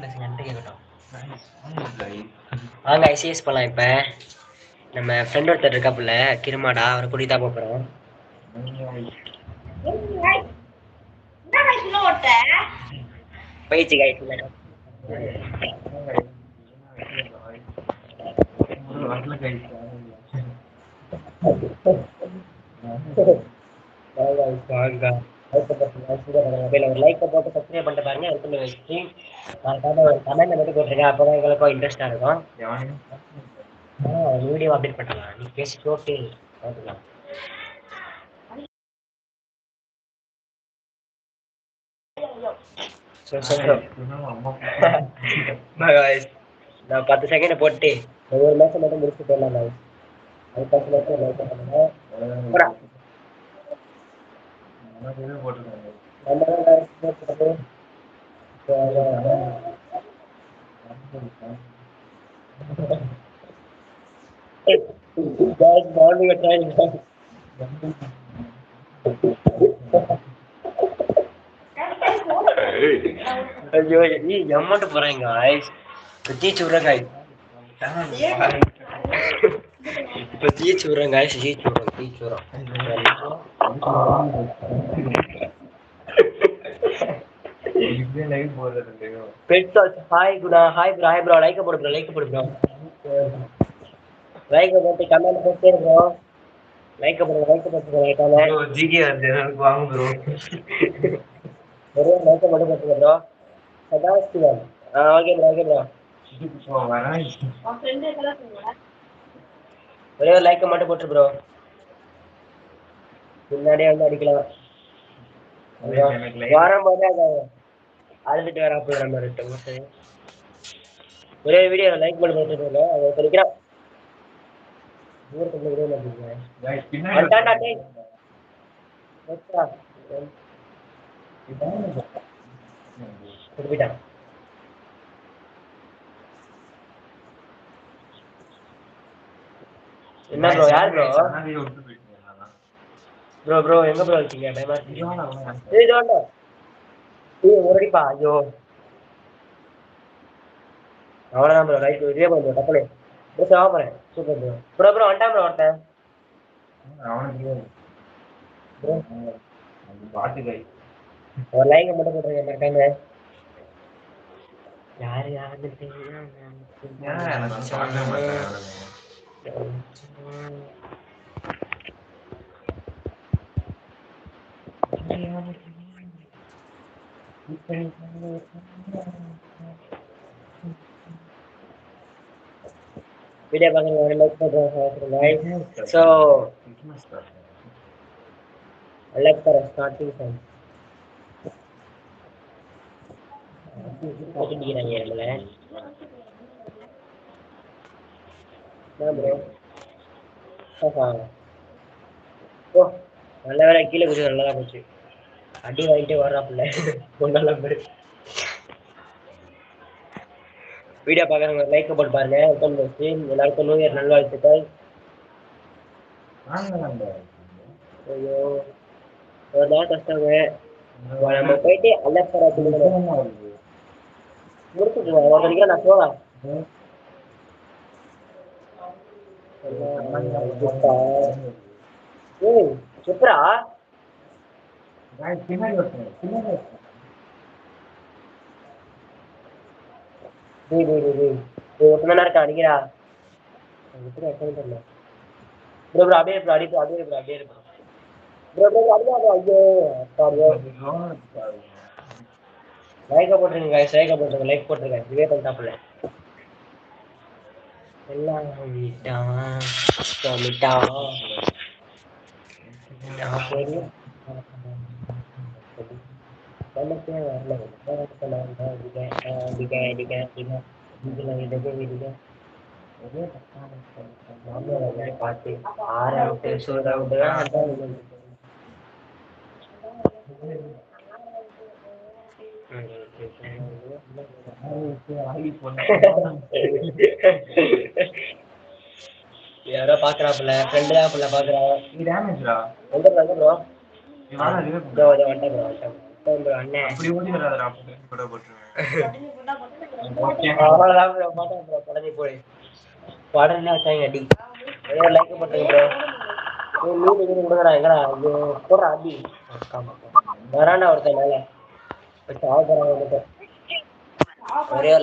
என்கிட்ட கேட்கட்டும் வாங்க ஐசிஎஸ் போகலாம் இப்போ. நம்ம ஃப்ரெண்ட் ஒருத்தர் இருக்காப்புல கிருமாடா அவரை கூட்டிட்டு தான் போகிறோம் போயிடுச்சு கைஸ் ஒரு போட்டு சப்ஸ்கிரைப் பண்ணிட்டு பாருங்க எடுத்து வச்சு மறக்காம ஒரு கமெண்ட் மட்டும் போட்டுருங்க எங்களுக்கும் இருக்கும் வீடியோ அப்டேட் பண்ணலாம் நீ பேசி போட்டு பார்த்துக்கலாம் நான் பத்து செகண்ட் போட்டு ஒவ்வொரு மேட்ச் மட்டும் முடிச்சு போயிடலாம் guys. அது பத்து மேட்ச் லைக் பண்ணுங்க போடா. நம்ம தான் guys போட்டுறது. இப்போ அதான். Guys, morning at nine, guys. ஐயோ நீ எம்மட்டு போறேங்க guys. இப்போ தீச்சு விடுறேன் guys. இப்போ தீச்சு விடுறேன் guys. தீச்சு விடுறேன் தீச்சு pets hi Guna hi bro hi bro like போடு ப்ரோ லைக் போடு ப்ரோ லைக் போட்டு கமெண்ட் போட்டே ப்ரோ லைக் போடுங்க லைக் போட்டுருங்க லைக்கால ஒரே லைக் மட்டும் போட்டுருங்க ப்ரோ சதாசிவம் ஆ ஓகே ப்ரோ ஓகே ப்ரோ ஒரே ஒரு லைக் மட்டும் போட்டு ப்ரோ முன்னாடியே வந்து அடிக்கலாம். வரும்போது அதை அழுதுட்டு வராப்போ நம்ம இருக்கோம். ஒரே வீடியோ லைக் பண்ணி போட்டுருக்கோங்க அதை படிக்கிறான் தூரத்துக்கு விட மாட்டேங்க வந்துட்டான்டா டேய் வச்சா. திருப்பிட்டான் என்ன ப்ரோ யார் ப்ரோ ப்ரோ ப்ரோ எங்க ப்ரோ இருக்கீங்க? டைம் ஆச்சு ஏய் வேண்டாம் ஏய் ஒரு அடிப்பா ஐயோ. அவ்வளோதான் ப்ரோ ரைட் இதே ப்ரோ டப்பலே ப்ரோ சாவ போகிறேன் சூப்பர் ப்ரோ ப்ரோ ப்ரோ வந்துட்டான் ப்ரோ ஒருத்தன். ஒரு லைக் மட்டும் போட்டுருங்க மறக்காம யாரு யாரு வீடியோ பார்க்குறவங்க ஒரு லைக் பண்ணுறேன் so like for starting time காட்டிக்கிறாங்க நம்மள ப்ரோ ஓ நல்ல வேலை கீழே குடிச்சு நல்லா தான் போச்சு அடி வாங்கிட்டே வர்றாப்புல. ஒன்றாலும் பேர் வீடியோ பார்க்குறவங்க லைக் போட்டு பாருங்க. வெல்கம் வச்சு எல்லாருக்கும் நியூ இயர் நல்வாழ்த்துக்கள். ஐயோ ஒரு நாள் கஷ்டங்க. நம்ம போயிட்டு அல்லப்பரா முடிச்சுட்டு ஒரு மணிக்கு நான் போவேன். ஏய் சுப்ரா டேய் டேய் டேய் டேய். டேய் ஒருத்தன் இருக்கான் அடிக்கிறா எப்படி அட்டன் பண்ணல. ப்ரோ ப்ரோ அப்படியே ப்ரோ அப்படியே அப்படியே ப்ரோ அப்படியே ப்ரோ. ப்ரோ ப்ரோ அப்படியே ஐயோ சாரியோ லைக் போட்டுருங்க லைக் போட்டுருங்க லைக் போட்டுருங்க. இதுவே எல்லாம் விட்டான் நான் நமக்கே வரல. அடிக்க அடிக்க அடிக்க அடிக்க இதுல இதுக்கு இதுக்கு ஒரே தப்பான மாமனார் பார்த்து சூறாவது அதான் யாரோ பாக்குறாப்புல ஃப்ரெண்டு தான் பாக்குறா. நீ டேமேஜ்டா எங்க ப்ரோ வந்துட்டேன் ப்ரோ வந்துட்டேன் ப்ரோ அண்ணன் அப்படி ஓடி வராதடா கூட போட்டுருவேன் ஓகே அவ்வளோதான் ப்ரோ மாட்டேன் ப்ரோ படத்தை போய். படம்லாம் வச்சாங்க அடி? ஏதோ லைக் பண்ணுங்க ப்ரோ. மீன் மீன் கொடுங்கடா எங்கடா? ஐயோ போடுறா அடி. வராண்டா ஒருத்தன் மேலே. வச்சு ஆக போகிறாங்க வந்துட்டு ஒரே ஒரு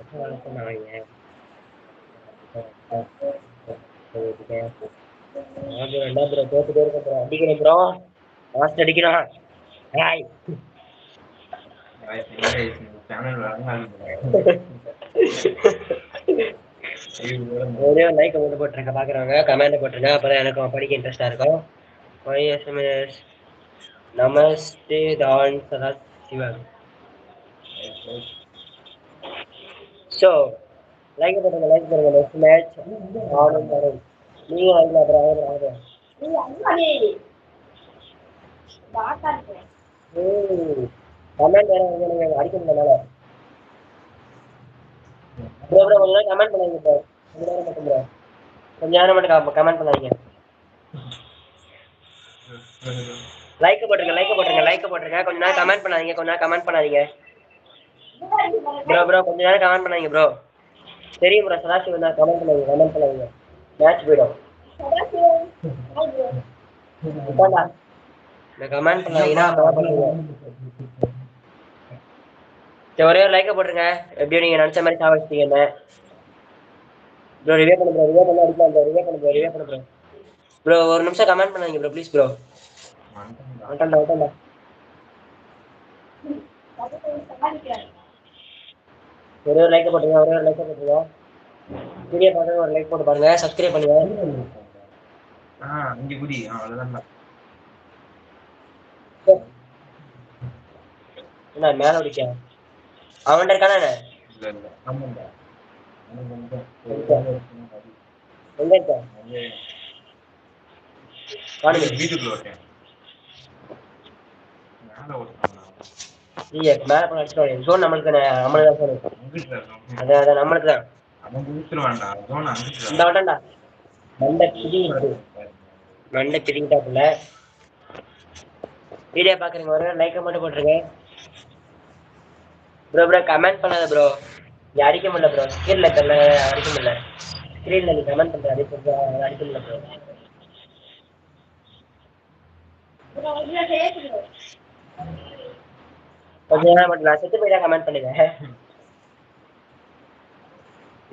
மட்டும் போட்டுருக்கேன் மூணில அடிக்கிறேன் ப்ரோ லாஸ்ட் அடிக்கிறான் ஹாய் ஒரே லைக் போட்டுருங்க கமெண்ட் போட்டுருங்க அப்போ எனக்கும் படிக்க இன்ட்ரெஸ்டாக இருக்கும் ஒய்எஸ்எம்எஸ் நமஸ்தே தான் சதா சிவன் ஸோ லைக் போட்டுருங்க லைக் போடுங்க நெக்ஸ்ட் மேட்ச் ஆடும் வரும் நீங்கள் லைக் அப்புறம் ஆகும் ஆகும் கமெண்ட் வேற வந்து எனக்கு அடிக்க முடியல ப்ரோ கமெண்ட் பண்ணாதீங்க ப்ரோ கொஞ்ச நேரம் மட்டும் ப்ரோ கொஞ்ச நேரம் மட்டும் கமெண்ட் பண்ணாதீங்க. லைக் போட்டுருங்க லைக் போட்டுருங்க லைக் போட்டுருங்க. கொஞ்ச நேரம் கமெண்ட் பண்ணாதீங்க கொஞ்ச நேரம் கமெண்ட் பண்ணாதீங்க. ப்ரோ ப்ரோ கொஞ்ச நேரம் கமெண்ட் பண்ணாதீங்க ப்ரோ தெரியும் ப்ரோ சதாசி வந்தா கமெண்ட் பண்ணாதீங்க கமெண்ட் பண்ணாதீங்க மேட்ச் போயிடும். கமெண்ட் சரி ஒரே ஒரு லைக்கை போட்டுருங்க. எப்படியும் நீங்கள் நினச்ச மாதிரி சாவடிச்சிட்டீங்க ப்ரோ ரிவே பண்ணு ப்ரோ ரிவே பண்ண அடிக்கலாம் ப்ரோ ரிவே பண்ணு ப்ரோ ரிவே பண்ணு ப்ரோ ப்ரோ ஒரு நிமிஷம் கமெண்ட் பண்ணாதீங்க ப்ரோ ப்ளீஸ் ப்ரோ வந்துட்டா வந்துட்டா ஒரே ஒரு லைக்கை போட்டுருங்க ஒரே ஒரு லைக்கை போட்டுருங்க வீடியோ பார்த்து ஒரு லைக் போட்டு பாருங்க சப்ஸ்கிரைப் பண்ணுங்க. ஆ இங்க குடி. அவ்வளவுதான் என்ன மேலே அடிக்க அவன்கிட்ட இருக்கானே இல்ல இல்ல. ஆமாண்டா எங்க? இருக்க? வீட்டுக்குள்ள ஓட்டேன் மேல நீங்க மேலே ஜோன் நம்மளுக்கு நம்மளுக்கு தான். அதான் அதான் நம்மளுக்கு தான். இந்த வட்டம்டா. மண்டை பிடிங்கிட்டு மண்டை பிடிங்கிட்டாப்புல வீடியோ பார்க்குறீங்க ஒரு லைக்கை மட்டும் போட்டுருங்க ப்ரோ ப்ரோ கமெண்ட் பண்ணாத ப்ரோ நீ அடிக்க முடியல ப்ரோ ஸ்க்ரீனில் தெரியல அடிக்க முடியல. ஸ்க்ரீனில் நீ கமெண்ட் பண்ணுற அடிக்க அடிக்க முடியல ப்ரோ கொஞ்ச நேரம் மட்டும் நான் செத்து போயிட்டா கமெண்ட் பண்ணுங்க.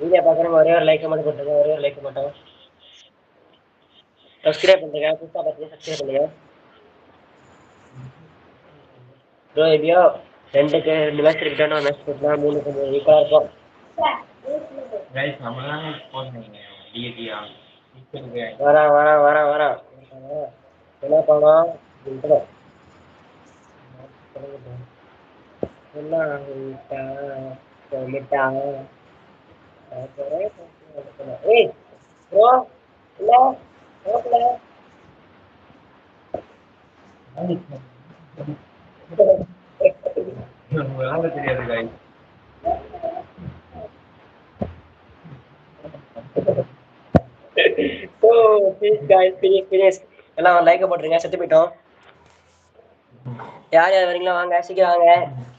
வீடியோ பார்க்குறவங்க ஒரே ஒரு லைக்கை மட்டும் ஒரே ஒரு லைக் மட்டும் சப்ஸ்கிரைப் பண்ணுங்க புதுசாக சப்ஸ்கிரைப் பண்ணுங்க. ப்ரோ எப்படியோ ரெண்டுக்கு ரெண்டு மேட்ச் இருக்கட்டும் மேட்ச் மூணு கொஞ்சம் ஈக்குவலாக இருக்கும். கைஸ் நம்ம தான் போறீங்க டிஏடியா வரான் வரான் வரான் வரான். என்ன பண்ணோம்? என்ன ஆகிட்டா சொல்லிட்டா ஏய் ப்ரோ இல்ல ஓகல தெரியாது ஸோ ப்ளீஸ் ப்ளீஸ் ப்ளீஸ் எல்லாம் ஒரு லைக்கை போட்டுருங்க செத்து போயிட்டோம் யார் யார் வரீங்களா வாங்க சீக்கிரம் வாங்க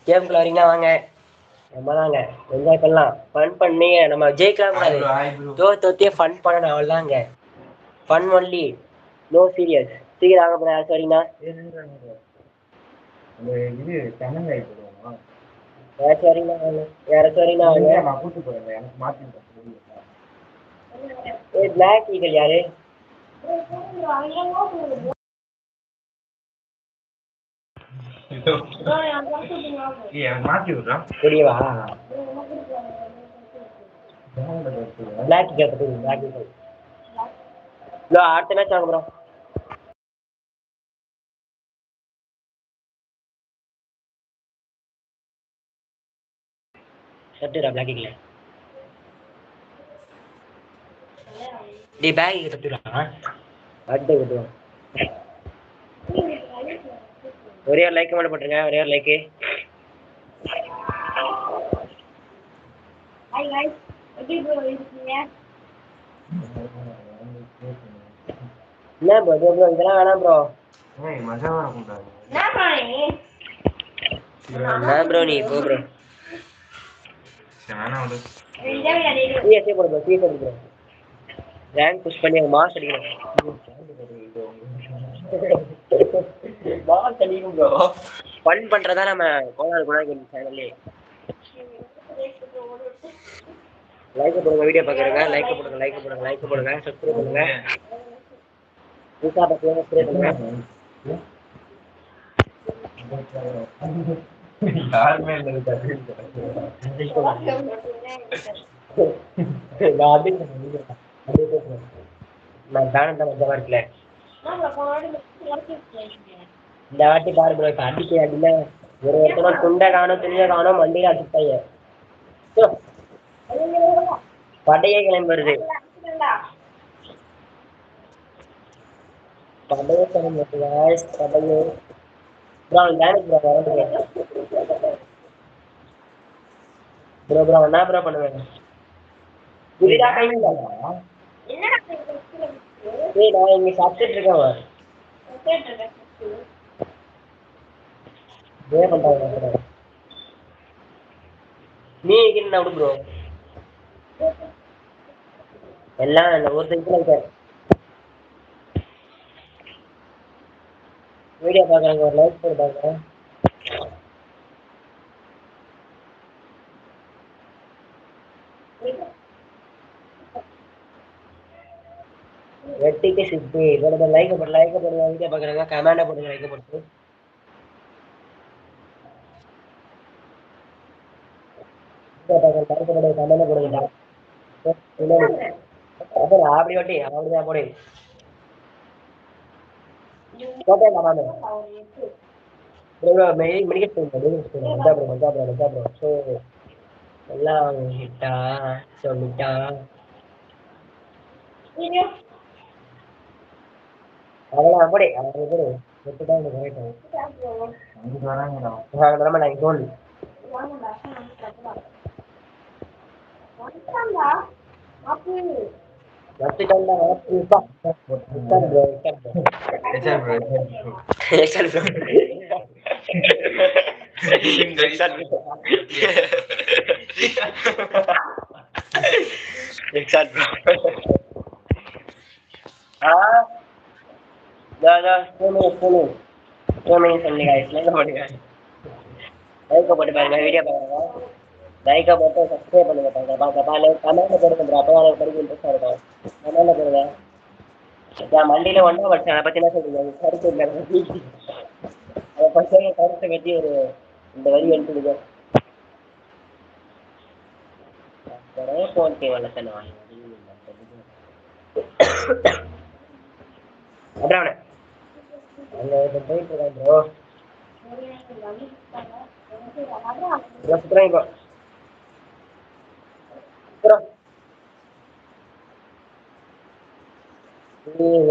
கேமுக்குள்ள வரீங்களா வாங்க. நம்ம தாங்க. என்ஜாய் பண்ணலாம். ஃபன் பண்ணி நம்ம ஜெயிக்கலாம் கூடாது. தோ தோத்தியே ஃபன் பண்ணணும் அவ்வளோதாங்க ஃபன் ஒன்லி நோ சீரியஸ் சீக்கிரம் ஆக போகிறேன் சரிங்கண்ணா அந்த இது போடுவோமா யாராச்சும் வரீங்களா. யாராச்சும் வரீங்களா? நான் கூட்டு எனக்கு ஏ பிளாக் ஈகல் யாரு? எனக்கு மாத்தி பிளாக் பிளாக் அடுத்த மேட்ச் வாங்க ப்ரோ கட்டுடா பிளாக் டேய் பேக் ஈகல் அட்டை கட்டுவான் ஒரே ஒரு லைக் மட்டும் போட்டுருங்க ஒரே ஒரு லைக்கு என்ன ப்ரோ ப்ரோ இதெல்லாம் வேணாம் ப்ரோ ஏய் மஜாவா இருக்கும்டா என்ன பண்ணி என்ன ப்ரோ நீ? போ ப்ரோ சிஎஸ்ஏ போடு ப்ரோ சிஎஸ்ஏ போடு ப்ரோ ரேங்க் புஷ் பண்ணி மாஸ் அடிக்கணும். மாஸ் அடிக்கணும் ப்ரோ ஃபன் பண்ணுறதா நம்ம கோலார் குணாகி சேனல்லே லைக் போடுங்க வீடியோ பார்க்குறங்க லைக் போடுங்க லைக் போடுங்க லைக் போடுங்க. சப்ஸ்கிரைப் பண்ணுங்க. புதுசாக பார்த்து சப்ஸ்கிரைப் பண்ணுங்க. யாருமே நான் தானம் தான் மஜாவா இருக்குல்ல. இந்த வாட்டி பாரு ப்ரோ இப்போ அடிக்க அடியில் ஒரு ஒருத்தன துண்டை காணும் துணியை காணும் வண்டியில் அடிச்சுட்டாங்க ச்சோ, படையே கிளம்பி வருது படையே கிளம்பி வருது படையே ப்ரோ அவன் டேமேஜ் ப்ரோ வரது ப்ரோ ப்ரோ என்ன ப்ரோ பண்ணுவேன்? புரியுதா கையில் ஏய் நான் இங்கே சாப்பிட்டுட்டு இருக்கேன் நீ என்ன விடு ப்ரோ எல்லாம் இந்த ஒரு சைக்கிள் வீடியோ பார்க்குறாங்க ஒரு லைக் போடுறாங்க வெட்டிக்கு சித்தி. இவ்வளவு லைக் போடு லைக் போடுங்க வீடியோ பார்க்குறாங்க கமெண்டை போடுங்க லைக் போட்டு அப்படி ஒட்டி அப்படிதான் போடு போட்டேன் மாமே ப்ரோ மெடி மெடிக்கல் ஸ்டோர் மெடிக்கல் ஸ்டோர் மஜா ப்ரோ மஜா ப்ரோ மஜா ப்ரோ ஸோ எல்லாம் ஹிட்டா சொல்லிட்டா அதெல்லாம் போடு அவங்க போடு வெட்டு தான் எனக்கு கரெக்டாக அங்க வராங்கடா நம்ம நான் தோல் Iksan bro. हाँ दा दा सुनो सुनो सुनो ये सुनने का इसलिए कबड्डी का एक कबड्डी पर मैं वीडियो बनाऊंगा லைக்கை மட்டும் சப்ஸ்கிரைப் பண்ணுங்க தங்கப்பா தப்பா பாருங்க கமெண்ட்ல போடுங்க ப்ரோ அப்போ தான் படிக்க இன்ட்ரெஸ்டாக இருக்கும் கமெண்ட்ல போடுங்க நான் மண்டியில் ஒன்றா படிச்சேன் அதை பற்றி என்ன சொல்லுங்க கருத்து இல்லை அதை பற்றி கருத்தை பற்றி ஒரு இந்த வரி எடுத்துடுங்க ஒரே ஃபோன் பே நான் அப்புறம் அங்கே போயிட்டு இருக்கான் ப்ரோ ப்ரோ சுற்றுறேன் இப்போ சுற்றுறோம் நீ ஒரு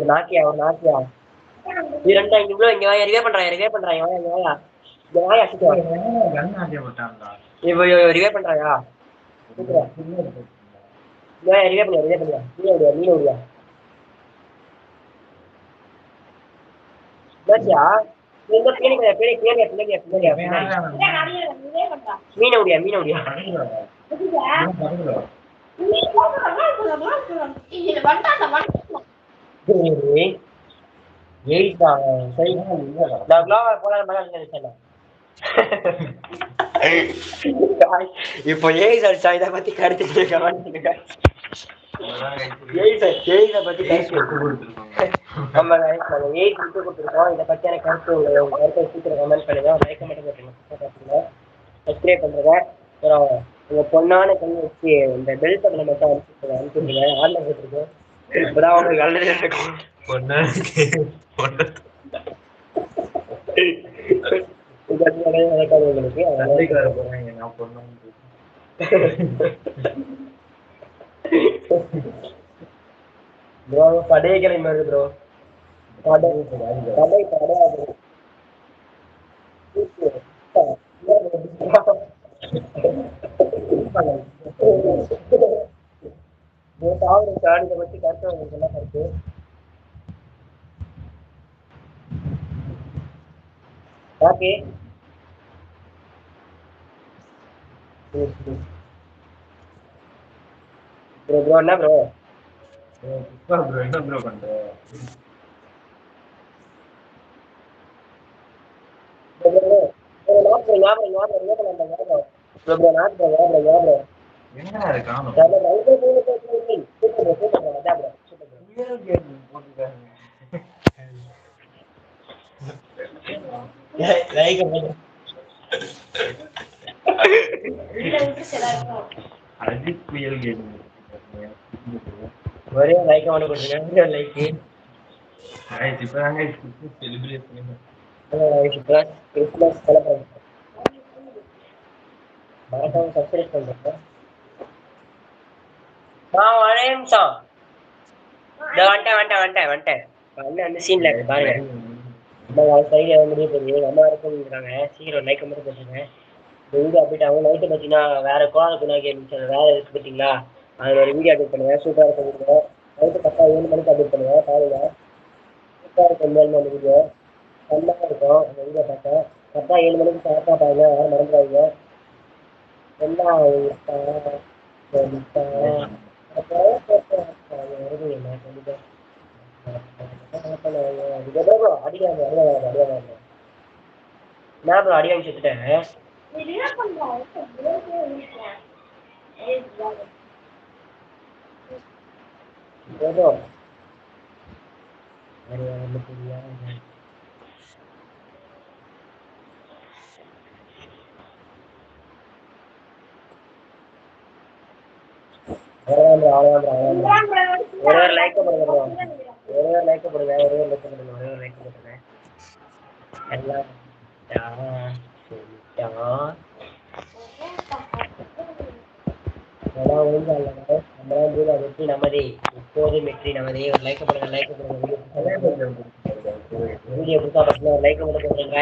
நாக்கியா ஒரு நாக்கியா நீ ரெண்டா இங்க இவ்வளோ இங்க வாயா ரிவே பண்றான் ரிவே பண்றான் இங்க வாயா இங்க வாயா? இங்க வாயா சுத்துவா கன் ஆசைப்பட்டான்டா இப்போ ரிவே பண்றாயா? சுத்துறா இங்க வாயா ரிவே பண்ணியா ரிவே பண்ணியா? நீ ஓடியா நீ ஓடியா? என்னாச்சியா பின்னாடி பின்னாடி பின்னாடி பின்னாடி இதே எயிட்டா சரி இப்போ ஏய் சார் இதை பத்தி கருத்து கவனிச்சுங்க சார் ஏய் பத்தி நம்ம எயிட் விட்டு கொடுத்துருக்கோம். இதை பற்றியான கருத்து உங்க உங்க கருத்தை சீக்கிரம் கமெண்ட் பண்ணுங்க. லைக் மட்டும் சப்ஸ்கிரைப் பண்ணுங்க. அப்புறம் உங்க பொண்ணான கண் வச்சு இந்த பெல் பட்டனை மட்டும் அனுப்பிச்சு அனுப்பிச்சுடுங்க ஆர்டர் போட்டுருக்கோம் இப்பதான் உங்களுக்கு நல்லது இருக்கும் இது ப்ரோ படைய கிளம்பி வருது ப்ரோ படை படை படையாது தாவர சாடியை பத்தி கருத்து உங்களுக்கு என்ன கருத்து ஓகே ப்ரோ ப்ரோ என்ன ப்ரோ என்ன ப்ரோ பண்ற? என்ன அது காணும் வீட்டை விட்டு சிலருக்கும் அஜித் புயல் கேம் ஒரே லைக் அவனு கொடுத்துருங்க லைக் இப்பதாங்க செலிப்ரேட் பண்ணி கிறிஸ்மஸ் செலிப்ரேட் மறக்காம சப்ஸ்கிரைப் பண்ணுங்க நான் ஒரே நிமிஷம். இதோ வந்துட்டேன் வந்துட்டேன் வந்துட்டேன் வந்துட்டேன். அண்ணன் அந்த சீன்ல இருக்கு பாருங்க. நம்ம சைடு முடிய போகுது. எங்க அம்மா இருக்குங்கிறாங்க சீக்கிரம் லைக் மட்டும் போட்டுருங்க வீடியோ அப்டேட் ஆகும். நைட்டு பார்த்தீங்கன்னா வேற கோலா குணா கேம் வேற இருக்கு பார்த்தீங்களா? அதில் ஒரு வீடியோ அப்டேட் பண்ணுவேன் சூப்பராக இருக்கும் வீடியோ நைட்டு பத்தா ஏழு மணிக்கு அப்டேட் பண்ணுவேன் காலையில் சூப்பராக இருக்கும் உண்மையாலுமே அந்த வீடியோ நல்லா இருக்கும். அந்த வீடியோ பார்த்தேன் கரெக்டாக ஏழு மணிக்கு கரெக்டாக பாருங்க. யாரும் மறந்துடாதீங்க. நான் ப்ரோ அடி வாங்கி செத்துட்டேன் இது என்ன பண்றாங்க பிரேக்கே இருக்கேன் ஏய் brother. ஏதோ வேற ஒண்ணு bro. ஒரே ஒரு லைக் போடுங்க. ஒரே ஒரு லைக் போடுங்க ஒரே ஒரு லைக் போடுங்க ஒரே ஒரு லைக் போடுங்க. எல்லாம் வெற்றி நமதே. இப்போதும் வெற்றி நமதே. ஒரு லைக் போடுங்க லைக் வீடியோ பார்த்தீங்கன்னா ஒரு லைக் மட்டும் போடுங்க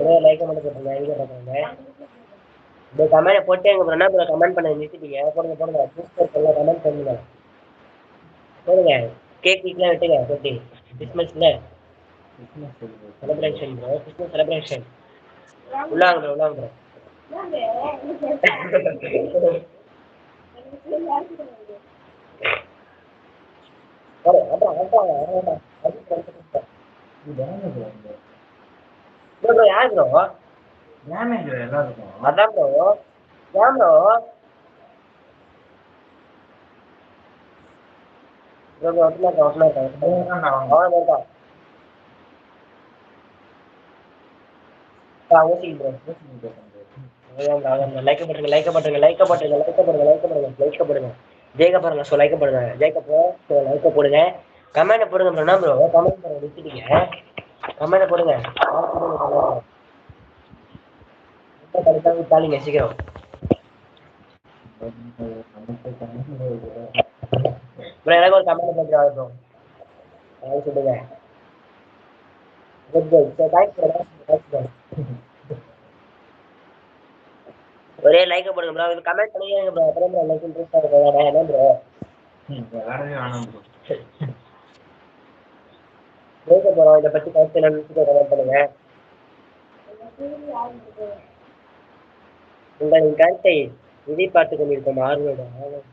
ஒரே லைக் மட்டும் போட்டுருங்க வீடியோ பார்க்குறேங்க இந்த கமெண்ட் போட்டு எங்க என்ன ப்ரோ கமெண்ட் பண்ண நிறுத்திட்டீங்க? போடுங்க போடுங்க. பூஸ்டர் எல்லாம் கமெண்ட் பண்ணுங்க. போடுங்க. கேக் வீக்லாம் விட்டுங்க போட்டு கிறிஸ்மஸ்ல செலிப்ரேஷன் ப்ரோ கிறிஸ்மஸ் செலிப்ரேஷன் உள்ளாங்க ப்ரோ உள்ளாங்க ப்ரோ அப்புறம் அப்புறம் ப்ரோ யார் ப்ரோ அதான் ப்ரோ ஏன் ப்ரோ பாருங்க ஸோ லைக் பண்ணுங்க ஜெயக்க ப்ரோ ஸோ லைக் போடுங்க கமெண்ட் போடுங்க. ப்ரோ என்ன ப்ரோ கமெண்ட் விட்டுட்டீங்க கமெண்ட் போடுங்க. விட்டாலிங்க சீக்கிரம் ப்ரோ எனக்கு ஒரு கமெண்ட் பண்ணுறா ப்ரோ அதாவது சொல்லுங்க. ப்ரோ ப்ரோ ஒரே லைக் போடுங்க ப்ரோ இது கமெண்ட் பண்ணிடுங்க ப்ரோ அப்புறம் ப்ரோ லைக் இன்ட்ரெஸ்டாக இருக்கும் என்ன ப்ரோ வேறவே வேணாம் bro. பேச போறோம். இதை பத்தி கருத்து கமெண்ட் பண்ணுங்க. உங்களின் கருத்தை எதிர்பார்த்து கொண்டிருக்கும் ஆர்வம்.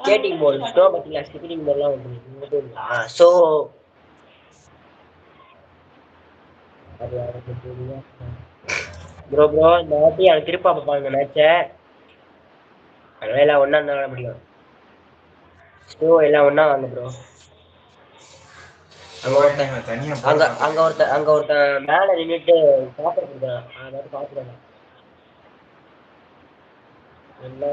ஸ்கேட்டிங் போர்டு ஸ்னோ பத்தில ஸ்கேட்டிங் போர்டுலாம் வந்து ஸோ ப்ரோ ப்ரோ இந்த வாட்டி எனக்கு திருப்பா பார்ப்பாங்க மேட்சை அதனால எல்லாம் ஒன்றா இருந்தால் முடியும். ஸோ எல்லாம் ஒன்றா வாங்க ப்ரோ அங்கே ஒருத்தன் தனியா அங்க அங்க ஒருத்தன் அங்க ஒருத்தன் மேல நின்னுட்டு சாப்பிட்டு இருக்கான் அதாவது பாத்துக்கலாம் என்ன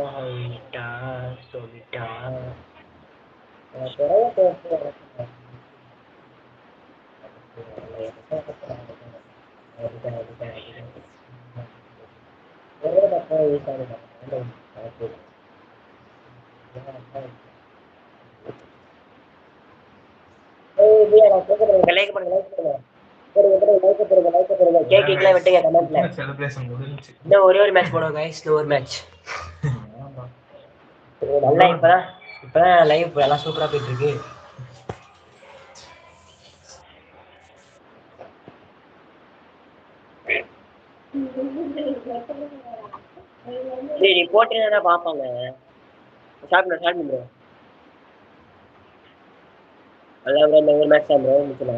பண்ணுங்க. லைக் பண்ணுங்க ஒரே ஒரு மேட்ச் போடுவோம் கைஸ் ஒரு மேட்ச் நல்லா இப்பதான் இப்பதான் எல்லாம் சூப்பரா போயிட்டு இருக்கு. சரி போட்டு பாப்பாங்க. ஷார்ட் பண்ணு ஷார்ட் பண்ணு அதான் ஒரு மேட்ச் தான் முடிச்சுனா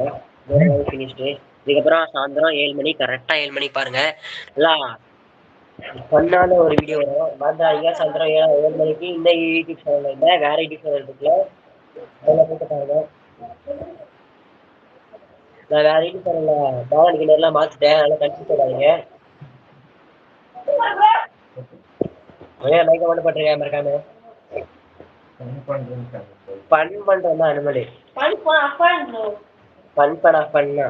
இதுக்கப்புறம் சாயந்தரம் ஏழு மணி கரெக்டாக ஏழு மணிக்கு பாருங்க. எல்லாம் பண்ணாத ஒரு வீடியோ வரும். மறந்துடாதீங்க. சாயந்தரம் ஏழு ஏழு மணிக்கு இந்த யூடியூப் சேனல் இல்லை வேற யூடியூப் சேனல் இருக்குல்ல அதில் போட்டு பாருங்க. நான் வேற யூடியூப் சேனலில் பாவன் கிணறுலாம் மாற்றிட்டேன் அதெல்லாம் கன்ஃபியூஸ் ஆகாதீங்க. ஒரே மைக்க மட்டும் பட்டிருக்கேன் மறக்காம. ஃபன் பண்ணுறது தான் அனுமதி. ஃபன் பண்ணா. ஃபன்னா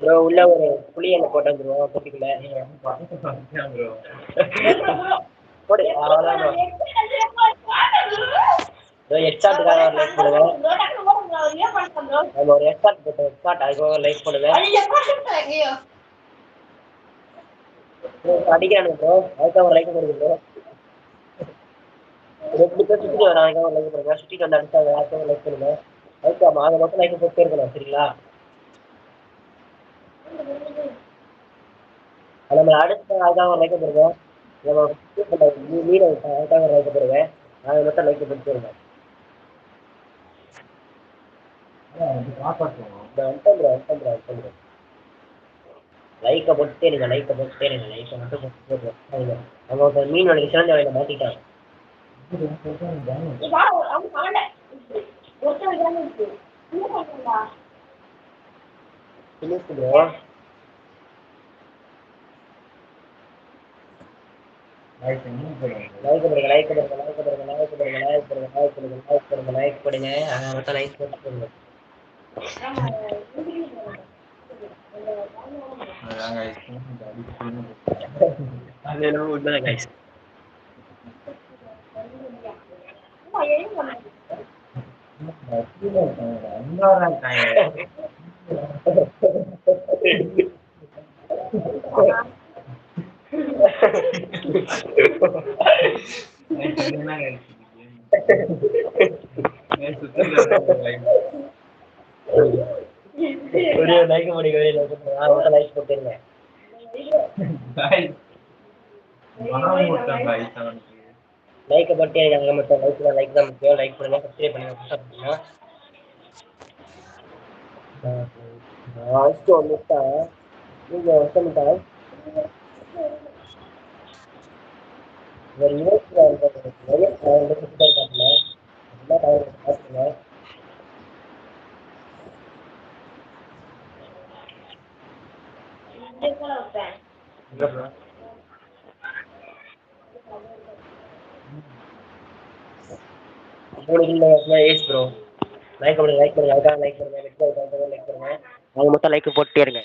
ப்ரோ உள்ள ஒரு புளி எண்ணெய் போட்டு வந்துருவோம். குட்டிக்குள்ள போடு. அவ்வளோதான் ப்ரோ ஹெட்ஷாட்டுக்காக ஒரு லைக் பண்ணுங்க நம்ம ஒரு ஹெட்ஷாட் போட்டோம் ஹெட்ஷாட் அதுக்காக ஒரு லைக் பண்ணுங்க ப்ரோ அடிக்கிறானுங்க ப்ரோ அதுக்காக ஒரு லைக் பண்ணுங்க ப்ரோ ரெண்டு பேர் சுற்றிட்டு வராங்க ஒரு லைக் பண்ணுங்க. சுற்றிட்டு வந்து அடிச்சாங்க அதுக்காக ஒரு லைக் பண்ணுங்க. அதுக்கு ஆமாம் அதை மட்டும் லைக் போட்டே இருக்கணும் சரிங்களா? நம்ம அடுத்த அதுக்காக ஒரு லைக் பண்ணுங்க. நம்ம மீனை அதுக்காக ஒரு லைக் பண்ணுங்க. அதை மட்டும் லைக் பண்ணிட்டு இருங்க லைக்கை போட்டுட்டே இருங்க. லைக்கை போட்டுட்டே இருங்க. லைக்கை மட்டும் போட்டுட்டே இருங்க அவங்க மீன் வலைக்கு சிறந்த வலையில மாட்டிட்டாங்க லைக் பண்ணுங்க அதான் கைஸ் உண்மைதான் கைஸ் வீடியோ லைக் பண்ணி வெளியில அவங்க லைக் போட்டுருங்க பாய் தான் லைக்கை பற்றி எனக்கு மட்டும் லைக் தான் லைக் தான் முக்கியம். லைக் பண்ணுங்க சப்ஸ்கிரைப் பண்ணுங்க பண்ணுங்க. ஃபஸ்ட்டு வந்துட்டா நீங்கள் வந்துட்டா ஒரு இருபத்தி ஆறு நிறைய வந்து சுத்தம் காட்டல என்ன தவறு பார்த்துங்க மூணு கிலோ ஏஸ் ப்ரோ லைக் பண்ணுங்க லைக் பண்ணுங்க அதுக்காக லைக் பண்ணுங்க வெற்றி அதுக்காக லைக் பண்ணுங்க அவங்க மட்டும் லைக் போட்டுட்டே இருங்க.